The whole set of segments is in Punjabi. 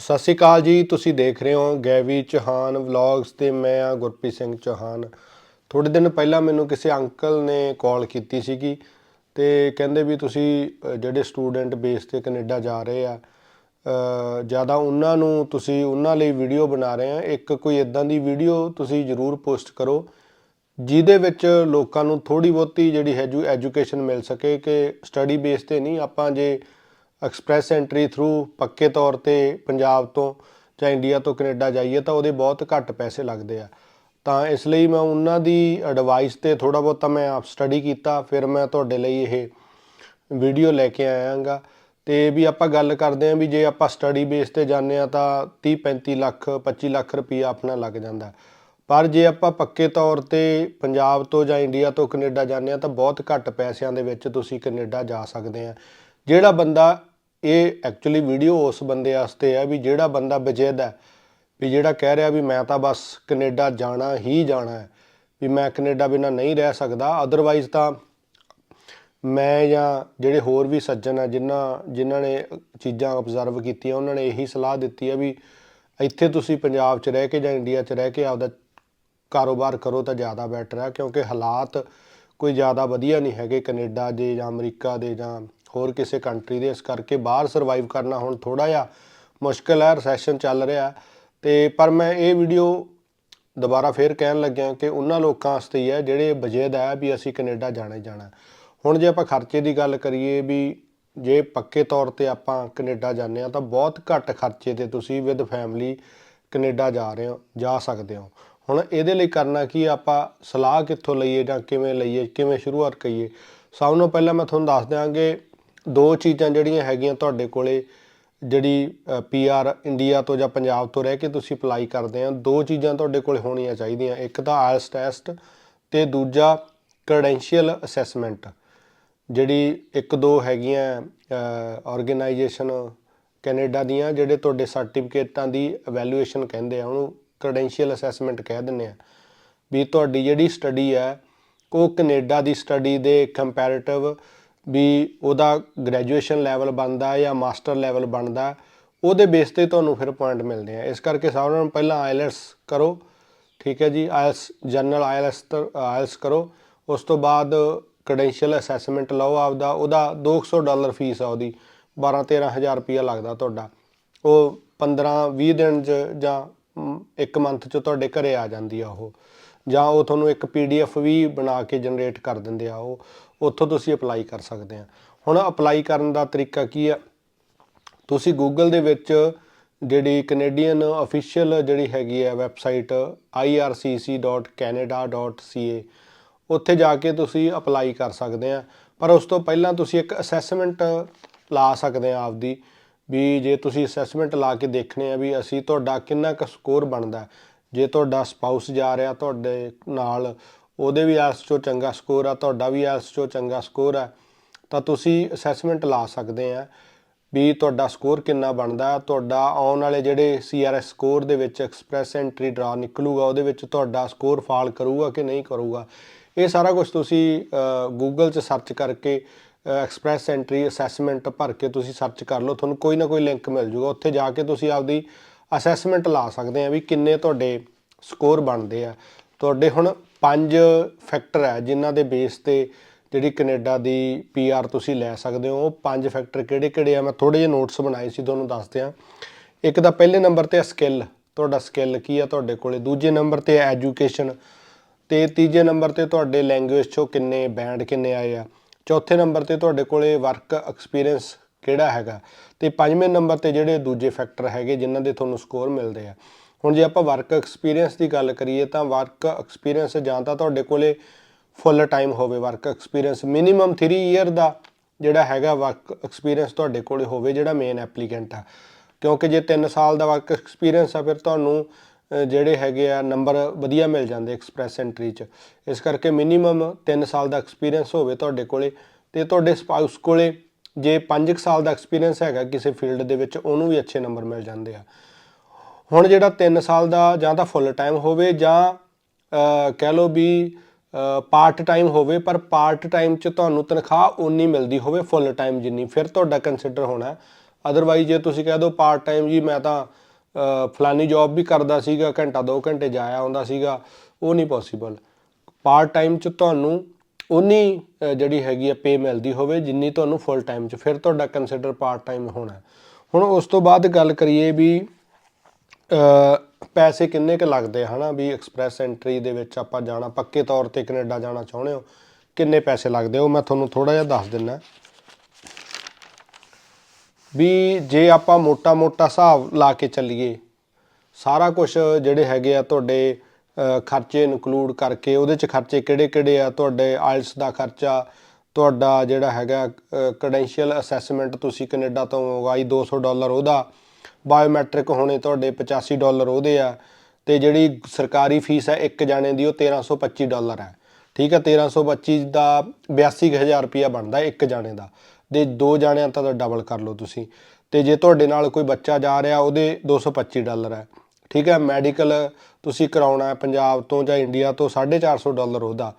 ਸਤਿ ਸ਼੍ਰੀ ਅਕਾਲ ਜੀ, ਤੁਸੀਂ ਦੇਖ ਰਹੇ ਹੋ ਗੈਵੀ ਚੌਹਾਨ ਵਲੌਗਸ ਤੇ ਮੈਂ ਆ ਗੁਰਪ੍ਰੀਤ ਸਿੰਘ ਚੌਹਾਨ। ਥੋੜੇ ਦਿਨ ਪਹਿਲਾਂ ਮੈਨੂੰ ਕਿਸੇ ਅੰਕਲ ਨੇ ਕਾਲ ਕੀਤੀ ਸੀਗੀ ਤੇ ਕਹਿੰਦੇ ਵੀ ਤੁਸੀਂ ਜਿਹੜੇ ਸਟੂਡੈਂਟ ਬੇਸ ਤੇ ਕੈਨੇਡਾ ਜਾ ਰਹੇ ਆ ਜ਼ਿਆਦਾ ਉਹਨਾਂ ਨੂੰ ਤੁਸੀਂ ਉਹਨਾਂ ਲਈ ਵੀਡੀਓ ਬਣਾ ਰਹੇ ਆ। ਇੱਕ ਕੋਈ ਇਦਾਂ ਦੀ ਵੀਡੀਓ ਤੁਸੀਂ ਜਰੂਰ ਪੋਸਟ ਕਰੋ, ਜਿਹਦੇ ਵਿੱਚ ਲੋਕਾਂ ਨੂੰ ਥੋੜੀ ਬਹੁਤੀ ਜਿਹੜੀ ਹੈ ਜੋ ਐਜੂਕੇਸ਼ਨ ਮਿਲ ਸਕੇ ਕਿ ਸਟੱਡੀ ਬੇਸ ਤੇ ਨਹੀਂ, ਆਪਾਂ ਜੇ ਐਕਸਪ੍ਰੈਸ ਐਂਟਰੀ ਥਰੂ ਪੱਕੇ ਤੌਰ ਤੇ ਪੰਜਾਬ ਤੋਂ ਜਾਂ ਇੰਡੀਆ ਤੋਂ ਕੈਨੇਡਾ ਜਾਈਏ ਤਾਂ ਉਹਦੇ ਬਹੁਤ ਘੱਟ ਪੈਸੇ ਲੱਗਦੇ ਆ। ਤਾਂ ਇਸ ਲਈ ਮੈਂ ਉਹਨਾਂ ਦੀ ਐਡਵਾਈਸ ਤੇ ਥੋੜਾ ਬਹੁਤਾ ਮੈਂ ਆਪ ਸਟੱਡੀ ਕੀਤਾ, ਫਿਰ ਮੈਂ ਤੁਹਾਡੇ ਲਈ ਇਹ ਵੀਡੀਓ ਲੈ ਕੇ ਆਇਆਗਾ। ਤੇ ਵੀ ਆਪਾਂ ਗੱਲ ਕਰਦੇ ਆਂ ਵੀ ਜੇ ਆਪਾਂ ਸਟੱਡੀ ਬੇਸ ਤੇ ਜਾਂਦੇ ਆ ਤਾਂ 30 35 ਲੱਖ 25 ਲੱਖ ਰੁਪਈਆ ਆਪਣਾ ਲੱਗ ਜਾਂਦਾ। ਪਰ ਜੇ ਆਪਾਂ ਪੱਕੇ ਤੌਰ ਤੇ ਪੰਜਾਬ ਤੋਂ ਜਾਂ ਇੰਡੀਆ ਤੋਂ ਕੈਨੇਡਾ ਜਾਂਦੇ ਆ ਤਾਂ ਬਹੁਤ ਘੱਟ ਪੈਸਿਆਂ ਦੇ ਵਿੱਚ ਤੁਸੀਂ ਕੈਨੇਡਾ ਜਾ ਸਕਦੇ ਆ ਜਿਹੜਾ ਬੰਦਾ ਇਹ ਐਕਚੁਅਲੀ ਵੀਡੀਓ ਉਸ ਬੰਦੇ ਵਾਸਤੇ ਆ ਵੀ ਜਿਹੜਾ ਬੰਦਾ ਬਜੇਦ ਹੈ, ਵੀ ਜਿਹੜਾ ਕਹਿ ਰਿਹਾ ਵੀ ਮੈਂ ਤਾਂ ਬਸ ਕੈਨੇਡਾ ਜਾਣਾ ਹੀ ਜਾਣਾ ਹੈ, ਵੀ ਮੈਂ ਕੈਨੇਡਾ ਬਿਨਾ ਨਹੀਂ ਰਹਿ ਸਕਦਾ ਅਦਰਵਾਈਜ਼ ਤਾਂ ਮੈਂ ਜਾਂ ਜਿਹੜੇ ਹੋਰ ਵੀ ਸੱਜਣ ਆ, ਜਿਨ੍ਹਾਂ ਜਿਨ੍ਹਾਂ ਨੇ ਚੀਜ਼ਾਂ ਆਬਜ਼ਰਵ ਕੀਤੀਆਂ, ਉਹਨਾਂ ਨੇ ਇਹੀ ਸਲਾਹ ਦਿੱਤੀ ਆ ਵੀ ਇੱਥੇ ਤੁਸੀਂ ਪੰਜਾਬ 'ਚ ਰਹਿ ਕੇ ਜਾਂ ਇੰਡੀਆ 'ਚ ਰਹਿ ਕੇ ਆਪਦਾ ਕਾਰੋਬਾਰ ਕਰੋ ਤਾਂ ਜ਼ਿਆਦਾ ਬੈਟਰ ਹੈ ਕਿਉਂਕਿ ਹਾਲਾਤ ਕੋਈ ਜ਼ਿਆਦਾ ਵਧੀਆ ਨਹੀਂ ਹੈਗੇ ਕੈਨੇਡਾ ਦੇ ਜਾਂ ਅਮਰੀਕਾ ਦੇ ਜਾਂ ਹੋਰ ਕਿਸੇ ਕੰਟਰੀ ਦੇ, ਇਸ ਕਰਕੇ ਬਾਹਰ ਸਰਵਾਈਵ ਕਰਨਾ ਹੁਣ ਥੋੜਾ ਜਿਹਾ ਮੁਸ਼ਕਲ ਹੈ ਰੈਸੈਸ਼ਨ ਚੱਲ ਰਿਹਾ ਤੇ ਪਰ ਮੈਂ ਇਹ ਵੀਡੀਓ ਦੁਬਾਰਾ ਫੇਰ ਕਹਿਣ ਲੱਗਿਆ ਕਿ ਉਹਨਾਂ ਲੋਕਾਂ ਵਾਸਤੇ ਹੀ ਹੈ, ਜਿਹੜੇ ਬਜੇਦ ਹੈ ਵੀ ਅਸੀਂ ਕੈਨੇਡਾ ਜਾਣਾ ਹੀ ਜਾਣਾ ਹੁਣ ਜੇ ਆਪਾਂ ਖਰਚੇ ਦੀ ਗੱਲ ਕਰੀਏ ਵੀ ਜੇ ਪੱਕੇ ਤੌਰ ਤੇ ਆਪਾਂ ਕੈਨੇਡਾ ਜਾਂਦੇ ਆ ਤਾਂ ਬਹੁਤ ਘੱਟ ਖਰਚੇ ਤੇ ਤੁਸੀਂ ਵਿਦ ਫੈਮਿਲੀ ਕੈਨੇਡਾ ਜਾ ਰਹੇ ਹੋ, ਜਾ ਸਕਦੇ ਹੋ। ਹੁਣ ਇਹਦੇ ਲਈ ਕਰਨਾ ਕੀ ਆਪਾਂ ਸਲਾਹ ਕਿੱਥੋਂ ਲਈਏ ਜਾਂ ਕਿਵੇਂ ਲਈਏ, ਕਿਵੇਂ ਸ਼ੁਰੂਆਤ ਕਰੀਏ? ਸਭ ਤੋਂ ਪਹਿਲਾਂ ਮੈਂ ਤੁਹਾਨੂੰ ਦੱਸ ਦਿਆਂਗੇ ਦੋ ਚੀਜ਼ਾਂ ਜਿਹੜੀਆਂ ਹੈਗੀਆਂ ਤੁਹਾਡੇ ਕੋਲੇ, ਜਿਹੜੀ ਪੀਆਰ ਇੰਡੀਆ ਤੋਂ ਜਾਂ ਪੰਜਾਬ ਤੋਂ ਰਹਿ ਕੇ ਤੁਸੀਂ ਅਪਲਾਈ ਕਰਦੇ ਆ, ਦੋ ਚੀਜ਼ਾਂ ਤੁਹਾਡੇ ਕੋਲ ਹੋਣੀਆਂ ਚਾਹੀਦੀਆਂ। ਇੱਕ ਤਾਂ ਆਇਲਸ ਟੈਸਟ ਤੇ ਦੂਜਾ ਕ੍ਰੈਡੈਂਸ਼ੀਅਲ ਅਸੈਸਮੈਂਟ ਜਿਹੜੀ ਇੱਕ ਦੋ ਹੈਗੀਆਂ ਆਰਗੇਨਾਈਜੇਸ਼ਨ ਕੈਨੇਡਾ ਦੀਆਂ, ਜਿਹੜੇ ਤੁਹਾਡੇ ਸਰਟੀਫਿਕੇਟਾਂ ਦੀ ਇਵੈਲੂਏਸ਼ਨ ਕਹਿੰਦੇ ਆ, ਉਹਨੂੰ ਕ੍ਰੈਡੈਂਸ਼ੀਅਲ ਅਸੈਸਮੈਂਟ ਕਹਿ ਦਿੰਦੇ ਆ। ਵੀ ਤੁਹਾਡੀ ਜਿਹੜੀ ਸਟੱਡੀ ਹੈ ਉਹ ਕੈਨੇਡਾ ਦੀ ਸਟੱਡੀ ਦੇ ਕੰਪੈਰੀਟਿਵ ਵੀ ਉਹਦਾ ਗ੍ਰੈਜੂਏਸ਼ਨ ਲੈਵਲ ਬਣਦਾ ਜਾਂ ਮਾਸਟਰ ਲੈਵਲ ਬਣਦਾ, ਉਹਦੇ ਬੇਸ ਤੇ ਤੁਹਾਨੂੰ ਫਿਰ ਪੁਆਇੰਟ ਮਿਲਦੇ ਆ। ਇਸ ਕਰਕੇ ਸਾਰਿਆਂ ਨੂੰ ਪਹਿਲਾਂ ਆਇਲਟਸ ਕਰੋ, ਠੀਕ ਹੈ ਜੀ? ਆਇਲਸ ਜਨਰਲ ਆਇਲਸ ਆਇਲਸ ਕਰੋ। ਉਸ ਤੋਂ ਬਾਅਦ ਕ੍ਰੈਡੈਂਸ਼ੀਅਲ ਅਸੈਸਮੈਂਟ ਲਓ ਆਪਦਾ, ਉਹਦਾ 200 ਡਾਲਰ ਫੀਸ ਆ ਉਹਦੀ 12 13000 ਰੁਪਇਆ ਲੱਗਦਾ ਤੁਹਾਡਾ। ਉਹ 15 20 ਦਿਨ ਚ ਜਾਂ ਇੱਕ ਮੰਥ ਚ ਤੁਹਾਡੇ ਘਰੇ ਆ ਜਾਂਦੀ ਆ ਉਹ। ਜਾਂ ਉਹ ਤੁਹਾਨੂੰ ਇੱਕ ਪੀਡੀਐਫ ਵੀ ਬਣਾ ਕੇ ਜਨਰੇਟ ਕਰ ਦਿੰਦੇ ਆ, ਉਹ ਉੱਥੋਂ ਤੁਸੀਂ ਅਪਲਾਈ ਕਰ ਸਕਦੇ ਆ। ਹੁਣ ਅਪਲਾਈ ਕਰਨ ਦਾ ਤਰੀਕਾ ਕੀ ਆ? ਤੁਸੀਂ ਗੂਗਲ ਦੇ ਵਿੱਚ ਜਿਹੜੀ ਕੈਨੇਡੀਅਨ ਅਫੀਸ਼ੀਅਲ ਜਿਹੜੀ ਹੈਗੀ ਹੈ ਵੈਬਸਾਈਟ ircc.canada.ca ਉੱਥੇ ਜਾ ਕੇ ਤੁਸੀਂ ਅਪਲਾਈ ਕਰ ਸਕਦੇ ਆ। ਪਰ ਉਸ ਤੋਂ ਪਹਿਲਾਂ ਤੁਸੀਂ ਇੱਕ ਅਸੈਸਮੈਂਟ ਲਾ ਸਕਦੇ ਆ ਆਪਦੀ, ਵੀ ਜੇ ਤੁਸੀਂ ਅਸੈਸਮੈਂਟ ਲਾ ਕੇ ਦੇਖਣੇ ਆ ਵੀ ਅਸੀਂ ਤੁਹਾਡਾ ਕਿੰਨਾ ਕੁ ਸਕੋਰ ਬਣਦਾ ਜੇ ਤੁਹਾਡਾ ਸਪਾਊਸ ਜਾ ਰਿਹਾ ਤੁਹਾਡੇ ਨਾਲ, ਉਹਦੇ ਵੀ ਆਇਲਸ ਚੋਂ ਚੰਗਾ ਸਕੋਰ ਆ, ਤੁਹਾਡਾ ਵੀ ਆਇਲਸ ਚੋਂ ਚੰਗਾ ਸਕੋਰ ਆ, ਤਾਂ ਤੁਸੀਂ ਅਸੈਸਮੈਂਟ ਲਾ ਸਕਦੇ ਆ ਵੀ ਤੁਹਾਡਾ ਸਕੋਰ ਕਿੰਨਾ ਬਣਦਾ। ਤੁਹਾਡਾ ਆਉਣ ਵਾਲੇ ਜਿਹੜੇ ਸੀਆਰਐਸ ਸਕੋਰ ਦੇ ਵਿੱਚ ਐਕਸਪ੍ਰੈਸ ਐਂਟਰੀ ਡਰਾ ਨਿਕਲੂਗਾ, ਉਹਦੇ ਵਿੱਚ ਤੁਹਾਡਾ ਸਕੋਰ ਫਾਲ ਕਰੂਗਾ ਕਿ ਨਹੀਂ ਕਰੂਗਾ। ਇਹ ਸਾਰਾ ਕੁਝ ਤੁਸੀਂ ਗੂਗਲ 'ਚ ਸਰਚ ਕਰਕੇ ਐਕਸਪ੍ਰੈਸ ਐਂਟਰੀ ਅਸੈਸਮੈਂਟ ਭਰ ਕੇ ਤੁਸੀਂ ਸਰਚ ਕਰ ਲਓ। ਤੁਹਾਨੂੰ ਕੋਈ ਨਾ ਕੋਈ ਲਿੰਕ ਮਿਲ ਜੂਗਾ। ਉੱਥੇ ਜਾ ਕੇ ਤੁਸੀਂ ਆਪਦੀ ਅਸੈਸਮੈਂਟ ਲਾ ਸਕਦੇ ਆ ਵੀ ਕਿੰਨੇ ਤੁਹਾਡੇ ਸਕੋਰ ਬਣਦੇ ਆ। ਤੁਹਾਡੇ ਹੁਣ ਪੰਜ ਫੈਕਟਰ ਹੈ ਜਿਨ੍ਹਾਂ ਦੇ ਬੇਸ ਤੇ ਜਿਹੜੀ ਕੈਨੇਡਾ ਦੀ ਪੀਆਰ ਤੁਸੀਂ ਲੈ ਸਕਦੇ ਹੋ। ਉਹ ਪੰਜ ਫੈਕਟਰ ਕਿਹੜੇ-ਕਿਹੜੇ ਆ? ਮੈਂ ਥੋੜੇ ਜਿਹੇ ਨੋਟਸ ਬਣਾਏ ਸੀ, ਤੁਹਾਨੂੰ ਦੱਸਦੇ ਆ ਇੱਕ ਤਾਂ ਪਹਿਲੇ ਨੰਬਰ ਤੇ ਸਕਿੱਲ ਤੁਹਾਡਾ ਸਕਿੱਲ ਕੀ ਆ ਤੁਹਾਡੇ ਕੋਲੇ? ਦੂਜੇ ਨੰਬਰ ਤੇ ਐਜੂਕੇਸ਼ਨ ਤੇ ਤੀਜੇ ਨੰਬਰ ਤੇ ਤੁਹਾਡੇ ਲੈਂਗੁਏਜ ਚੋਂ ਕਿੰਨੇ ਬੈਂਡ ਕਿੰਨੇ ਆਏ ਆ? ਚੌਥੇ ਨੰਬਰ ਤੇ ਤੁਹਾਡੇ ਕੋਲੇ ਵਰਕ ਐਕਸਪੀਰੀਅੰਸ ਕਿਹੜਾ ਹੈਗਾ? ਤੇ ਪੰਜਵੇਂ ਨੰਬਰ ਤੇ ਜਿਹੜੇ ਦੂਜੇ ਫੈਕਟਰ ਹੈਗੇ ਜਿਨ੍ਹਾਂ ਦੇ ਤੁਹਾਨੂੰ ਸਕੋਰ ਮਿਲਦੇ ਆ। ਹੁਣ ਜੇ ਆਪਾਂ ਵਰਕ ਐਕਸਪੀਰੀਅੰਸ ਦੀ ਗੱਲ ਕਰੀਏ ਤਾਂ ਵਰਕ ਐਕਸਪੀਰੀਅੰਸ ਜਾਂ ਤਾਂ ਤੁਹਾਡੇ ਕੋਲੇ ਫੁੱਲ ਟਾਈਮ ਹੋਵੇ। ਵਰਕ ਐਕਸਪੀਰੀਅੰਸ ਮਿਨੀਮਮ 3 ਇਅਰ ਦਾ ਜਿਹੜਾ ਹੈਗਾ ਵਰਕ ਐਕਸਪੀਰੀਅੰਸ ਤੁਹਾਡੇ ਕੋਲੇ ਹੋਵੇ ਜਿਹੜਾ ਮੇਨ ਐਪਲੀਕੈਂਟ ਆ। ਕਿਉਂਕਿ ਜੇ 3 ਸਾਲ ਦਾ ਵਰਕ ਐਕਸਪੀਰੀਅੰਸ ਆ, ਫਿਰ ਤੁਹਾਨੂੰ ਜਿਹੜੇ ਹੈਗੇ ਆ ਨੰਬਰ ਵਧੀਆ ਮਿਲ ਜਾਂਦੇ ਐਕਸਪ੍ਰੈਸ ਐਂਟਰੀ 'ਚ। ਇਸ ਕਰਕੇ ਮਿਨੀਮਮ 3 ਸਾਲ ਦਾ ਐਕਸਪੀਰੀਅੰਸ ਹੋਵੇ ਤੁਹਾਡੇ ਕੋਲੇ ਤੇ ਤੁਹਾਡੇ ਸਪਾਊਸ ਕੋਲੇ ਜੇ 5 ਸਾਲ ਦਾ ਐਕਸਪੀਰੀਅੰਸ ਹੈਗਾ ਕਿਸੇ ਫੀਲਡ ਦੇ ਵਿੱਚ, ਉਹਨੂੰ ਵੀ ਅੱਛੇ ਨੰਬਰ ਮਿਲ ਜਾਂਦੇ ਆ। ਹੁਣ ਜਿਹੜਾ 3 ਸਾਲ ਦਾ ਜਾਂ ਤਾਂ ਫੁੱਲ ਟਾਈਮ ਹੋਵੇ ਜਾਂ ਕਹਿ ਲਓ ਵੀ ਪਾਰਟ ਟਾਈਮ ਹੋਵੇ, ਪਰ ਪਾਰਟ ਟਾਈਮ 'ਚ ਤੁਹਾਨੂੰ ਤਨਖਾਹ ਉਨੀ ਮਿਲਦੀ ਹੋਵੇ ਫੁੱਲ ਟਾਈਮ ਜਿੰਨੀ, ਫਿਰ ਤੁਹਾਡਾ ਕੰਸੀਡਰ ਹੋਣਾ ਅਦਰਵਾਈਜ਼ ਜੇ ਤੁਸੀਂ ਕਹਿ ਦਿਓ ਪਾਰਟ ਟਾਈਮ ਜੀ, ਮੈਂ ਤਾਂ ਫਲਾਨੀ ਜੌਬ ਵੀ ਕਰਦਾ ਸੀਗਾ, ਘੰਟਾ 2 ਘੰਟੇ ਜਾਇਆ ਆਉਂਦਾ ਸੀਗਾ, ਉਹ ਨਹੀਂ ਪੋਸੀਬਲ ਪਾਰਟ ਟਾਈਮ ਚ ਤੁਹਾਨੂੰ ਉਨੀ ਜਿਹੜੀ ਹੈਗੀ ਆ ਪੇ ਮਿਲਦੀ ਹੋਵੇ, ਜਿੰਨੀ ਤੁਹਾਨੂੰ ਫੁੱਲ ਟਾਈਮ ਚ, ਫਿਰ ਤੁਹਾਡਾ ਕੰਸੀਡਰ ਪਾਰਟ ਟਾਈਮ ਹੋਣਾ। ਹੁਣ ਉਸ ਤੋਂ ਬਾਅਦ ਗੱਲ ਕਰੀਏ ਵੀ ਪੈਸੇ ਕਿੰਨੇ ਕ ਲੱਗਦੇ ਆ, ਹਨਾ? ਵੀ ਐਕਸਪ੍ਰੈਸ ਐਂਟਰੀ ਦੇ ਵਿੱਚ ਆਪਾਂ ਜਾਣਾ, ਪੱਕੇ ਤੌਰ ਤੇ ਕੈਨੇਡਾ ਜਾਣਾ ਚਾਹੁੰਦੇ ਹੋ, ਕਿੰਨੇ ਪੈਸੇ ਲੱਗਦੇ ਉਹ ਮੈਂ ਤੁਹਾਨੂੰ ਥੋੜਾ ਜਿਹਾ ਦੱਸ ਦਿੰਨਾ। ਵੀ ਜੇ ਆਪਾਂ ਮੋਟਾ-ਮੋਟਾ ਹਿਸਾਬ ਲਾ ਕੇ ਚੱਲੀਏ, ਸਾਰਾ ਕੁਝ ਜਿਹੜੇ ਹੈਗੇ ਆ ਤੁਹਾਡੇ ਖਰਚੇ ਇਨਕਲੂਡ ਕਰਕੇ ਉਹਦੇ ਚ ਖਰਚੇ ਕਿਹੜੇ-ਕਿਹੜੇ ਆ? ਤੁਹਾਡੇ ਆਇਲਸ ਦਾ ਖਰਚਾ, ਤੁਹਾਡਾ ਜਿਹੜਾ ਹੈਗਾ ਕ੍ਰੈਡੈਂਸ਼ੀਅਲ ਅਸੈਸਮੈਂਟ ਤੁਸੀਂ ਕੈਨੇਡਾ ਤੋਂ ਮੰਗਵਾਈ 200 ਡਾਲਰ ਉਹਦਾ ਬਾਇਓਮੈਟ੍ਰਿਕ ਹੋਣੇ ਤੁਹਾਡੇ 85 ਡਾਲਰ ਉਹਦੇ ਆ, ਤੇ ਜਿਹੜੀ ਸਰਕਾਰੀ ਫੀਸ ਹੈ ਇੱਕ ਜਾਣੇ ਦੀ ਉਹ 1325 ਡਾਲਰ ਹੈ। ਠੀਕ ਹੈ 1325 ਦਾ 82000 ਰੁਪਇਆ ਬਣਦਾ ਇੱਕ ਜਾਣੇ ਦਾ। ਦੇ ਦੋ ਜਾਣਿਆਂ ਤਾਂ ਡਬਲ ਕਰ ਲਓ ਤੁਸੀਂ। ਤੇ ਜੇ ਤੁਹਾਡੇ ਨਾਲ ਕੋਈ ਬੱਚਾ ਜਾ ਰਿਹਾ, ਉਹਦੇ 225 ਡਾਲਰ ਹੈ। ਠੀਕ ਹੈ ਮੈਡੀਕਲ ਤੁਸੀਂ ਕਰਾਉਣਾ ਹੈ ਪੰਜਾਬ ਤੋਂ ਜਾਂ ਇੰਡੀਆ ਤੋਂ 450 ਡਾਲਰ ਉਹਦਾ।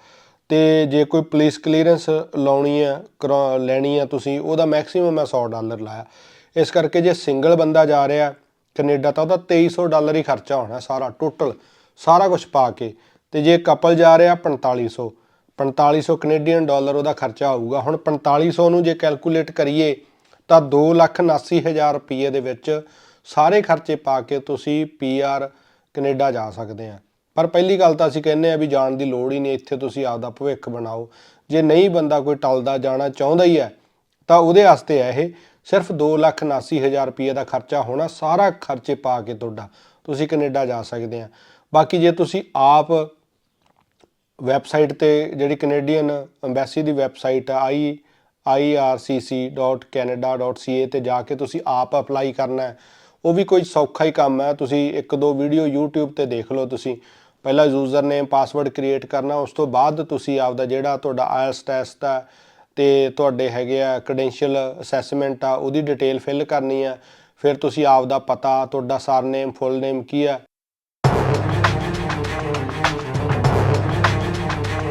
ਤੇ ਜੇ ਕੋਈ ਪੁਲਿਸ ਕਲੀਅਰੈਂਸ ਲਾਉਣੀ ਹੈ, ਕਰਾ- ਲੈਣੀ ਹੈ ਤੁਸੀਂ, ਉਹਦਾ ਮੈਕਸਿਮਮ ਹੈ 100 ਡਾਲਰ ਲਾਇਆ। ਇਸ ਕਰਕੇ ਜੇ ਸਿੰਗਲ ਬੰਦਾ ਜਾ ਰਿਹਾ ਕੈਨੇਡਾ, ਤਾਂ ਉਹਦਾ 2300 ਡਾਲਰ ਹੀ ਖਰਚਾ ਹੋਣਾ ਸਾਰਾ ਟੋਟਲ ਸਾਰਾ ਕੁਝ ਪਾ ਕੇ। ਤੇ ਜੇ ਕਪਲ ਜਾ ਰਿਹਾ 4500 4500 ਕੈਨੇਡੀਅਨ ਡਾਲਰ ਉਹਦਾ ਖਰਚਾ ਆਊਗਾ। ਹੁਣ 4500 ਨੂੰ ਜੇ ਕੈਲਕੂਲੇਟ ਕਰੀਏ, ਤਾਂ 279000 ਰੁਪਏ ਦੇ ਵਿੱਚ ਸਾਰੇ ਖਰਚੇ ਪਾ ਕੇ ਤੁਸੀਂ ਪੀਆਰ ਕੈਨੇਡਾ ਜਾ ਸਕਦੇ ਆ। ਪਰ ਪਹਿਲੀ ਗੱਲ ਤਾਂ ਅਸੀਂ ਕਹਿੰਦੇ ਆ ਵੀ ਜਾਣ ਦੀ ਲੋੜ ਹੀ ਨਹੀਂ, ਇੱਥੇ ਤੁਸੀਂ ਆਪਦਾ ਭਵਿੱਖ ਬਣਾਓ। ਜੇ ਨਹੀਂ ਬੰਦਾ ਕੋਈ ਟਲਦਾ ਜਾਣਾ ਚਾਹੁੰਦਾ ਹੀ ਹੈ, ਤਾਂ ਉਹਦੇ ਵਾਸਤੇ ਹੈ ਇਹ, ਸਿਰਫ 279000 ਰੁਪਏ ਦਾ ਖਰਚਾ ਹੋਣਾ, ਸਾਰਾ ਖਰਚੇ ਪਾ ਕੇ ਤੁਹਾਡਾ ਤੁਸੀਂ ਕੈਨੇਡਾ ਜਾ ਸਕਦੇ ਆ। ਬਾਕੀ ਜੇ ਤੁਸੀਂ ਆਪ ਵੈਬਸਾਈਟ ਤੇ ਜਿਹੜੀ ਕੈਨੇਡੀਅਨ ਐਮਬੈਸੀ ਦੀ ਵੈਬਸਾਈਟ ਆ, ਆਈ ircc.canada.ca ਤੇ ਜਾ ਕੇ ਤੁਸੀਂ ਆਪ ਅਪਲਾਈ ਕਰਨਾ ਹੈ ਉਹ ਵੀ ਕੋਈ ਸੌਖਾ ਹੀ ਕੰਮ ਹੈ। ਤੁਸੀਂ ਇੱਕ ਦੋ ਵੀਡੀਓ YouTube ਤੇ ਦੇਖ ਲਓ ਤੁਸੀਂ। ਪਹਿਲਾਂ ਯੂਜ਼ਰ ਨੇਮ ਪਾਸਵਰਡ ਕ੍ਰੀਏਟ ਕਰਨਾ, ਉਸ ਤੋਂ ਬਾਅਦ ਤੁਸੀਂ ਆਪਦਾ ਜਿਹੜਾ ਤੁਹਾਡਾ ਆਇਲਸ ਟੈਸਟ ਆ ਤੇ ਤੁਹਾਡੇ ਹੈਗੇ ਆ ਕ੍ਰੈਡੈਂਸ਼ੀਅਲ ਅਸੈਸਮੈਂਟ ਆ, ਉਹਦੀ ਡਿਟੇਲ ਫਿਲ ਕਰਨੀ ਆ। ਫਿਰ ਤੁਸੀਂ ਆਪਦਾ ਪਤਾ, ਤੁਹਾਡਾ ਸਰਨੇਮ ਫੁੱਲ ਨੇਮ ਕੀ ਆ